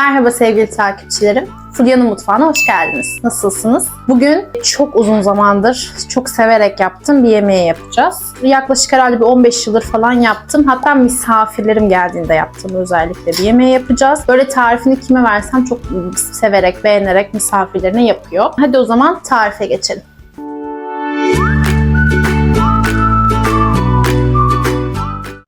Merhaba sevgili takipçilerim. Fulya'nın mutfağına hoş geldiniz. Nasılsınız? Bugün çok uzun zamandır çok severek yaptığım bir yemeği yapacağız. Yaklaşık herhalde bir 15 yıldır falan yaptım. Hatta misafirlerim geldiğinde yaptığım özellikle bir yemeği yapacağız. Böyle tarifini kime versem çok severek, beğenerek misafirlerine yapıyor. Hadi o zaman tarife geçelim.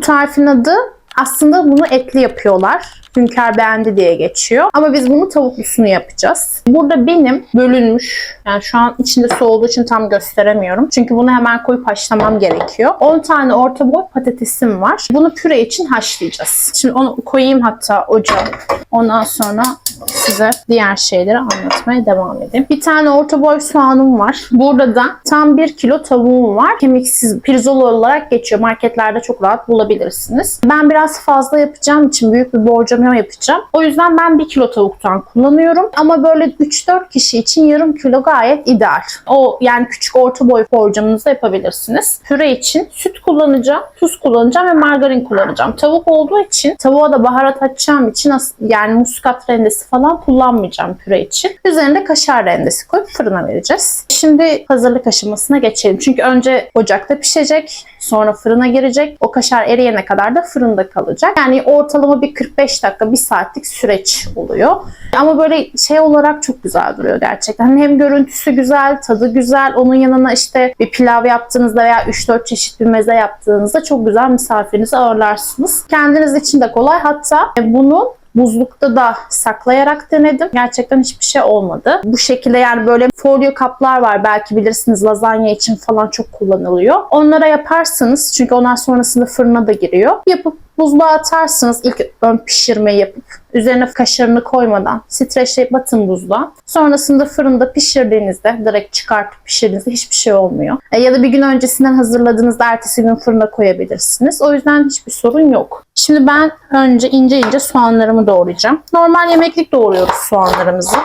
Tarifin adı aslında bunu etli yapıyorlar. Hünkar beğendi diye geçiyor. Ama biz bunu tavuklusunu yapacağız. Burada benim bölünmüş, yani şu an içinde su olduğu için tam gösteremiyorum. Çünkü bunu hemen koyup haşlamam gerekiyor. 10 tane orta boy patatesim var. Bunu püre için haşlayacağız. Şimdi onu koyayım hatta ocağa. Ondan sonra size diğer şeyleri anlatmaya devam edeyim. Bir tane orta boy soğanım var. Burada da tam 1 kilo tavuğum var. Kemiksiz pirzolo olarak geçiyor. Marketlerde çok rahat bulabilirsiniz. Ben biraz fazla yapacağım için büyük bir borcam yapacağım. O yüzden ben 1 kilo tavuktan kullanıyorum. Ama böyle 3-4 kişi için yarım kilo gayet ideal. O yani küçük orta boy borcamınızda yapabilirsiniz. Püre için süt kullanacağım, tuz kullanacağım ve margarin kullanacağım. Tavuk olduğu için tavuğa da baharat atacağım için yani muskat rendesi falan kullanmayacağım püre için. Üzerine kaşar rendesi koyup fırına vereceğiz. Şimdi hazırlık aşamasına geçelim. Çünkü önce ocakta pişecek, sonra fırına girecek. O kaşar eriyene kadar da fırında kalacak. Yani ortalama bir 45 dakika, bir saatlik süreç oluyor. Ama böyle şey olarak çok güzel duruyor gerçekten. Hani Hem görüntüsü güzel, tadı güzel. Onun yanına işte bir pilav yaptığınızda veya 3-4 çeşit bir meze yaptığınızda çok güzel misafirinizi ağırlarsınız. Kendiniz için de kolay. Hatta bunu Buzlukta da saklayarak denedim. Gerçekten hiçbir şey olmadı. Bu şekilde yani böyle folyo kaplar var. Belki bilirsiniz lazanya için falan çok kullanılıyor. Onlara yaparsınız. Çünkü ondan sonrasında fırına da giriyor. Yapıp buzluğa atarsınız. İlk ön pişirmeyi yapıp üzerine kaşarını koymadan streçleyip atın buzluğa. Sonrasında fırında pişirdiğinizde direkt çıkartıp pişirdiğinizde hiçbir şey olmuyor. E, ya da bir gün öncesinden hazırladığınızda ertesi gün fırına koyabilirsiniz. O yüzden hiçbir sorun yok. Şimdi ben önce ince ince soğanlarımı doğrayacağım. Normal yemeklik doğruyoruz soğanlarımızı.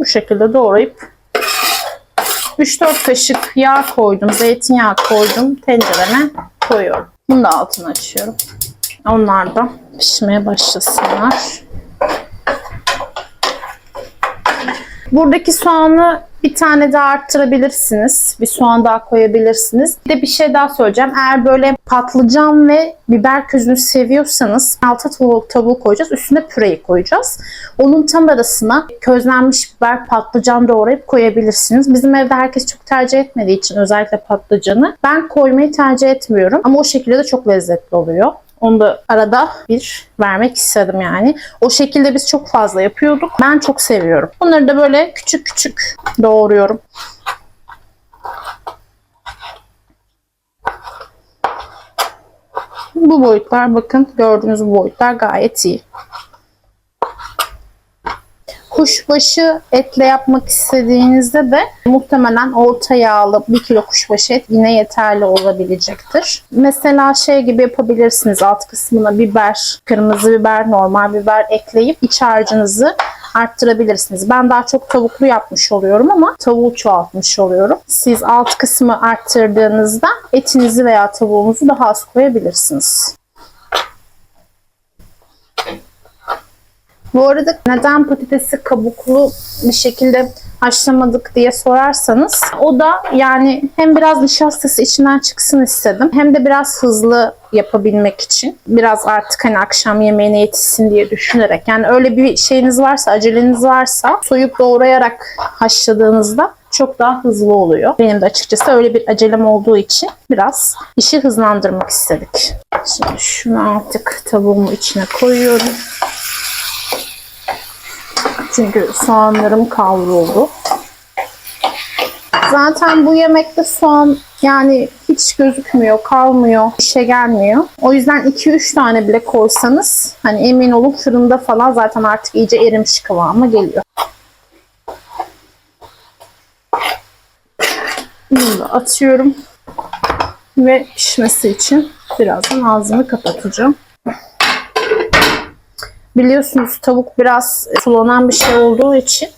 Bu şekilde doğrayıp 3-4 kaşık yağ koydum, zeytinyağı koydum, tencereme koyuyorum. Bunu da altını açıyorum. Onlar da pişmeye başlasınlar. Buradaki soğanı bir tane daha arttırabilirsiniz. Bir soğan daha koyabilirsiniz. Bir de bir şey daha söyleyeceğim. Eğer böyle patlıcan ve biber közünü seviyorsanız alta tavuk, tavuğu koyacağız. Üstüne püreyi koyacağız. Onun tam arasına közlenmiş biber, patlıcan doğrayıp koyabilirsiniz. Bizim evde herkes çok tercih etmediği için özellikle patlıcanı ben koymayı tercih etmiyorum. Ama o şekilde de çok lezzetli oluyor. Onu da arada bir vermek istedim yani. O şekilde biz çok fazla yapıyorduk. Ben çok seviyorum. Bunları da böyle küçük küçük doğruyorum. Bu boyutlar bakın gördüğünüz bu boyutlar gayet iyi. Kuşbaşı etle yapmak istediğinizde de muhtemelen orta yağlı 1 kilo kuşbaşı et yine yeterli olabilecektir. Mesela şey gibi yapabilirsiniz alt kısmına biber, kırmızı biber, normal biber ekleyip iç harcınızı arttırabilirsiniz. Ben daha çok tavuklu yapmış oluyorum ama tavuğu çoğaltmış oluyorum. Siz alt kısmı arttırdığınızda etinizi veya tavuğunuzu daha az koyabilirsiniz. Bu arada neden patatesi kabuklu bir şekilde haşlamadık diye sorarsanız o da yani hem biraz nişastası içinden çıksın istedim hem de biraz hızlı yapabilmek için biraz artık hani akşam yemeğine yetişsin diye düşünerek yani öyle bir şeyiniz varsa aceleniz varsa soyup doğrayarak haşladığınızda çok daha hızlı oluyor. Benim de açıkçası öyle bir acelem olduğu için biraz işi hızlandırmak istedik. Şimdi şunu artık tavuğumu içine koyuyorum. Çünkü soğanlarım kavruldu. Zaten bu yemekte soğan yani hiç gözükmüyor, kalmıyor, işe gelmiyor. O yüzden 2-3 tane bile koysanız hani emin olun fırında falan zaten artık iyice erimiş kıvama geliyor. Bunu da atıyorum. Ve pişmesi için birazdan ağzını kapatacağım. Biliyorsunuz tavuk biraz sulanan bir şey olduğu için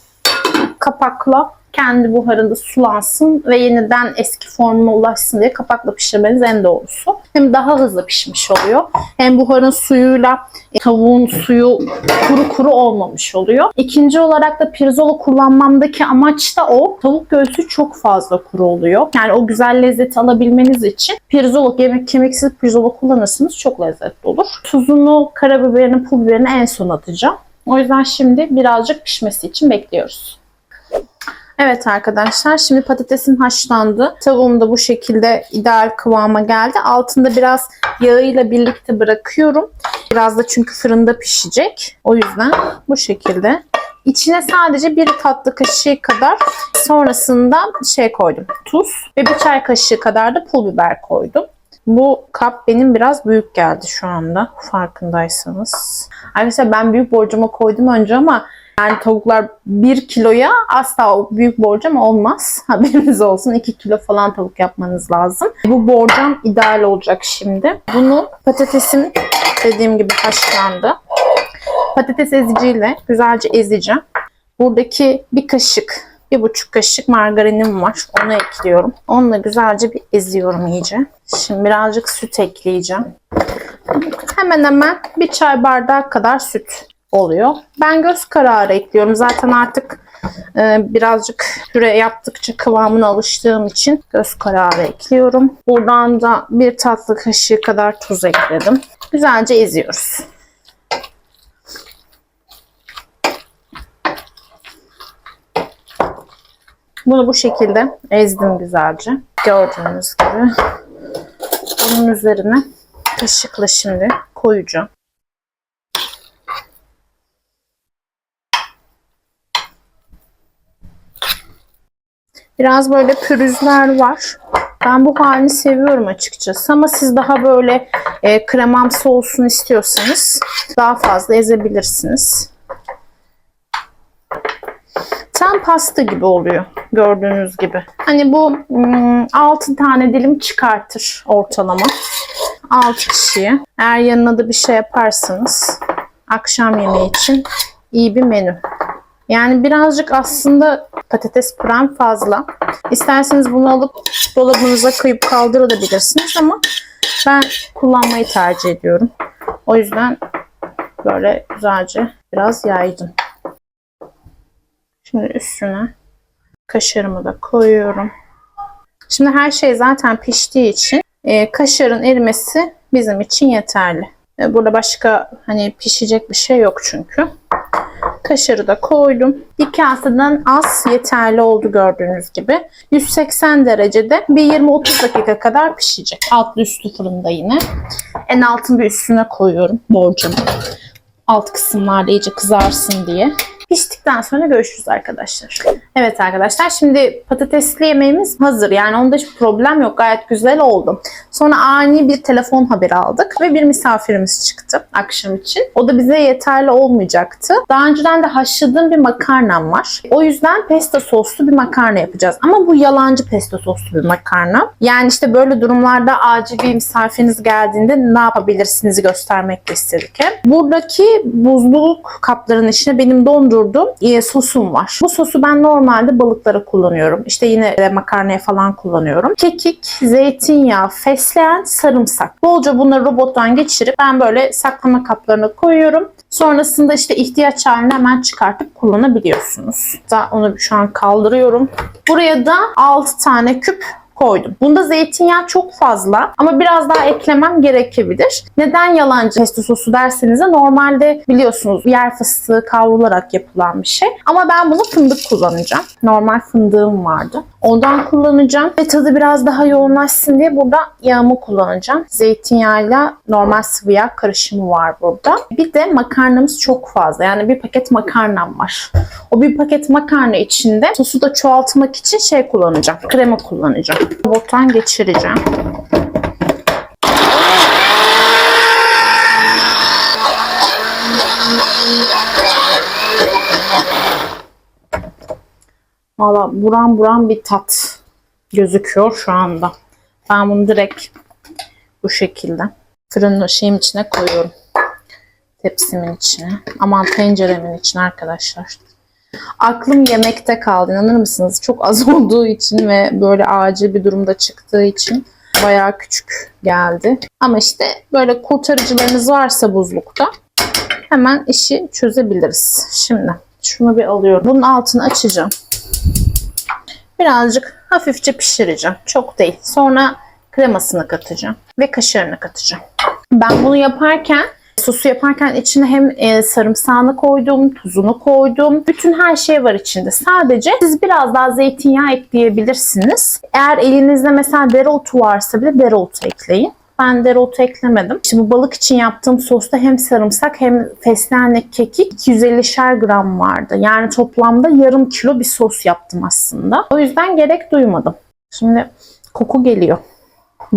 kapakla kendi buharında sulansın ve yeniden eski formuna ulaşsın diye kapakla pişirmeniz en doğrusu. Hem daha hızlı pişmiş oluyor. Hem buharın suyuyla e, tavuğun suyu kuru kuru olmamış oluyor. İkinci olarak da pirzola kullanmamdaki amaç da o. Tavuk göğsü çok fazla kuru oluyor. Yani o güzel lezzeti alabilmeniz için pirzola, yemek kemiksiz pirzola kullanırsanız çok lezzetli olur. Tuzunu, karabiberini, pul biberini en son atacağım. O yüzden şimdi birazcık pişmesi için bekliyoruz. Evet arkadaşlar şimdi patatesim haşlandı. Tavuğum da bu şekilde ideal kıvama geldi. Altında biraz yağıyla birlikte bırakıyorum. Biraz da çünkü fırında pişecek. O yüzden bu şekilde. İçine sadece bir tatlı kaşığı kadar sonrasında şey koydum. Tuz ve bir çay kaşığı kadar da pul biber koydum. Bu kap benim biraz büyük geldi şu anda farkındaysanız. Arkadaşlar ben büyük borcama koydum önce ama yani tavuklar 1 kiloya asla büyük borcam olmaz. Haberiniz olsun 2 kilo falan tavuk yapmanız lazım. Bu borcam ideal olacak şimdi. Bunu patatesim dediğim gibi haşlandı. Patates eziciyle güzelce ezeceğim. Buradaki bir kaşık, bir buçuk kaşık margarinim var. Onu ekliyorum. Onunla güzelce bir eziyorum iyice. Şimdi birazcık süt ekleyeceğim. Hemen hemen bir çay bardağı kadar süt oluyor. Ben göz kararı ekliyorum. Zaten artık e, birazcık süre yaptıkça kıvamına alıştığım için göz kararı ekliyorum. Buradan da bir tatlı kaşığı kadar tuz ekledim. Güzelce eziyoruz. Bunu bu şekilde ezdim güzelce. Gördüğünüz gibi. Bunun üzerine kaşıkla şimdi koyacağım. Biraz böyle pürüzler var. Ben bu halini seviyorum açıkçası ama siz daha böyle e, kremamsı olsun istiyorsanız daha fazla ezebilirsiniz. Tam pasta gibi oluyor gördüğünüz gibi. Hani bu hmm, 6 tane dilim çıkartır ortalama. 6 kişiye. Eğer yanına da bir şey yaparsanız akşam yemeği için iyi bir menü. Yani birazcık aslında patates pürem fazla. İsterseniz bunu alıp dolabınıza kıyıp kaldırabilirsiniz ama ben kullanmayı tercih ediyorum. O yüzden böyle güzelce biraz yaydım. Şimdi üstüne kaşarımı da koyuyorum. Şimdi her şey zaten piştiği için e, kaşarın erimesi bizim için yeterli. E, burada başka hani pişecek bir şey yok çünkü. Kaşarı da koydum. Bir kaseden az yeterli oldu gördüğünüz gibi. 180 derecede bir 20-30 dakika kadar pişecek. Altlı üstü fırında yine. En altın bir üstüne koyuyorum borcamı. Alt kısımlarda iyice kızarsın diye. Piştikten sonra görüşürüz arkadaşlar. Evet arkadaşlar şimdi patatesli yemeğimiz hazır. Yani onda hiçbir problem yok. Gayet güzel oldu. Sonra ani bir telefon haberi aldık ve bir misafirimiz çıktı akşam için. O da bize yeterli olmayacaktı. Daha önceden de haşladığım bir makarnam var. O yüzden pesto soslu bir makarna yapacağız. Ama bu yalancı pesto soslu bir makarna. Yani işte böyle durumlarda acil bir misafiriniz geldiğinde ne yapabilirsiniz göstermek istedik. Buradaki buzluluk kaplarının içine benim dondurduğum sosum var. Bu sosu ben normalde balıklara kullanıyorum. İşte yine makarnaya falan kullanıyorum. Kekik, zeytinyağı, fesleğen, sarımsak. Bolca bunları robottan geçirip ben böyle saklama kaplarına koyuyorum. Sonrasında işte ihtiyaç halinde hemen çıkartıp kullanabiliyorsunuz. Da onu şu an kaldırıyorum. Buraya da 6 tane küp koydum. Bunda zeytinyağı çok fazla ama biraz daha eklemem gerekebilir. Neden yalancı pesto sosu derseniz de normalde biliyorsunuz yer fıstığı kavrularak yapılan bir şey. Ama ben bunu fındık kullanacağım. Normal fındığım vardı. Ondan kullanacağım ve tadı biraz daha yoğunlaşsın diye burada yağımı kullanacağım. Zeytinyağıyla normal sıvı yağ karışımı var burada. Bir de makarnamız çok fazla. Yani bir paket makarnam var. O bir paket makarna içinde sosu da çoğaltmak için şey kullanacağım. Krema kullanacağım. Robottan geçireceğim. Valla buram buram bir tat gözüküyor şu anda. Ben bunu direkt bu şekilde fırının şeyim içine koyuyorum. Tepsimin içine. Aman tenceremin içine arkadaşlar. Aklım yemekte kaldı. İnanır mısınız? Çok az olduğu için ve böyle acil bir durumda çıktığı için bayağı küçük geldi. Ama işte böyle kurtarıcılarınız varsa buzlukta hemen işi çözebiliriz. Şimdi şunu bir alıyorum. Bunun altını açacağım. Birazcık hafifçe pişireceğim. Çok değil. Sonra kremasını katacağım ve kaşarını katacağım. Ben bunu yaparken sosu yaparken içine hem e, sarımsağını koydum, tuzunu koydum. Bütün her şey var içinde. Sadece siz biraz daha zeytinyağı ekleyebilirsiniz. Eğer elinizde mesela dereotu varsa bile dereotu ekleyin. Ben dereotu eklemedim. İşte bu balık için yaptığım sosta hem sarımsak hem fesleğenle kekik 250'şer gram vardı. Yani toplamda yarım kilo bir sos yaptım aslında. O yüzden gerek duymadım. Şimdi koku geliyor.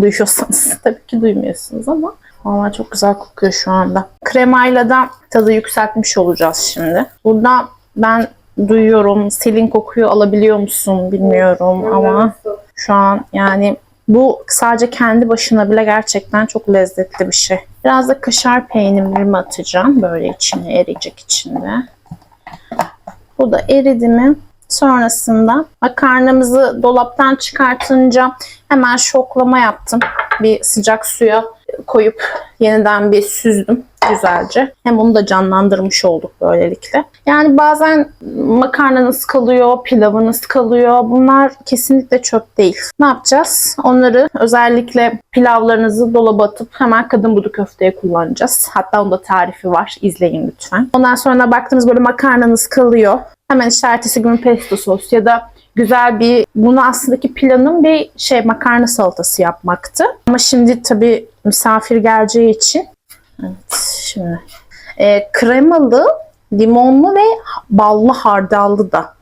Duyuyorsanız. Tabii ki duymuyorsunuz ama Valla çok güzel kokuyor şu anda. Kremayla da tadı yükseltmiş olacağız şimdi. Burada ben duyuyorum. Selin kokuyu alabiliyor musun bilmiyorum ama şu an yani bu sadece kendi başına bile gerçekten çok lezzetli bir şey. Biraz da kaşar peynirimi atacağım. Böyle içine eriyecek içinde. Bu da eridi mi? Sonrasında makarnamızı dolaptan çıkartınca hemen şoklama yaptım. Bir sıcak suya koyup yeniden bir süzdüm güzelce. Hem onu da canlandırmış olduk böylelikle. Yani bazen makarnanız kalıyor, pilavınız kalıyor. Bunlar kesinlikle çöp değil. Ne yapacağız? Onları özellikle pilavlarınızı dolaba atıp hemen kadın budu köfteye kullanacağız. Hatta onda tarifi var. İzleyin lütfen. Ondan sonra baktığınız böyle makarnanız kalıyor. Hemen işte ertesi gün pesto sos ya da güzel bir bunu aslındaki planım bir şey makarna salatası yapmaktı. Ama şimdi tabii misafir geleceği için evet şimdi e, kremalı, limonlu ve ballı hardallı da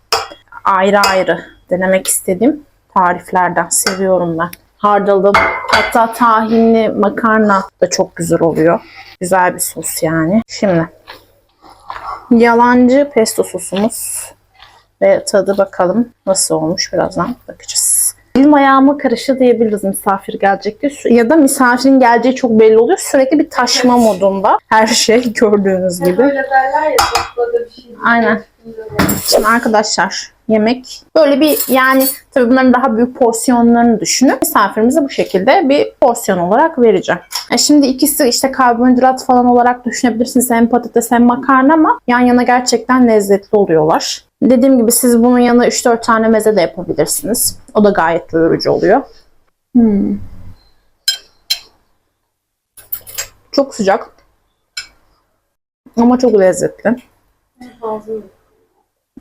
ayrı ayrı denemek istedim tariflerden seviyorum ben. Hardallı hatta tahinli makarna da çok güzel oluyor. Güzel bir sos yani. Şimdi yalancı pesto sosumuz ve tadı bakalım nasıl olmuş birazdan bakacağız. Elim ayağıma karıştı diyebiliriz misafir gelecek diye. Ya da misafirin geleceği çok belli oluyor. Sürekli bir taşma modunda. Her şey gördüğünüz gibi. Böyle derler ya bir şey. Aynen. Şimdi arkadaşlar yemek böyle bir yani tabii bunların daha büyük porsiyonlarını düşünün. Misafirimize bu şekilde bir porsiyon olarak vereceğim. E şimdi ikisi işte karbonhidrat falan olarak düşünebilirsiniz. Hem patates hem makarna ama yan yana gerçekten lezzetli oluyorlar. Dediğim gibi siz bunun yanına 3-4 tane meze de yapabilirsiniz. O da gayet doyurucu oluyor. Hmm. Çok sıcak. Ama çok lezzetli.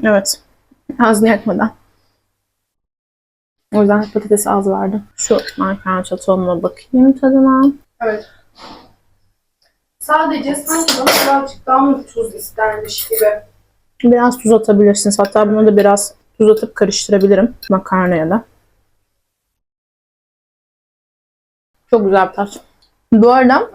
Evet. Ağzını yakmadan. O yüzden patates az vardı. Şu makarna çatalına bakayım tadına. Evet. Sadece sanki birazcık daha mı tuz istermiş gibi. Biraz tuz atabilirsiniz. Hatta buna da biraz tuz atıp karıştırabilirim makarnaya da. Çok güzel bir tat. Bu arada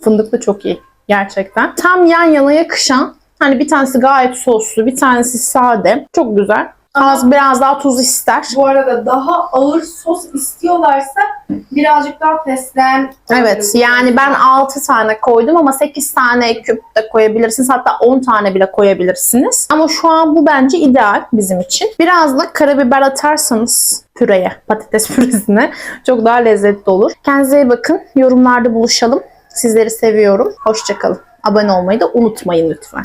fındık da çok iyi. Gerçekten. Tam yan yana yakışan hani bir tanesi gayet soslu, bir tanesi sade. Çok güzel. Az biraz daha tuz ister. Bu arada daha ağır sos istiyorlarsa birazcık daha fesleğen Evet yani ben 6 tane koydum ama 8 tane küp de koyabilirsiniz. Hatta 10 tane bile koyabilirsiniz. Ama şu an bu bence ideal bizim için. Biraz da karabiber atarsanız püreye, patates püresine çok daha lezzetli olur. Kendinize iyi bakın. Yorumlarda buluşalım. Sizleri seviyorum. Hoşçakalın. Abone olmayı da unutmayın lütfen.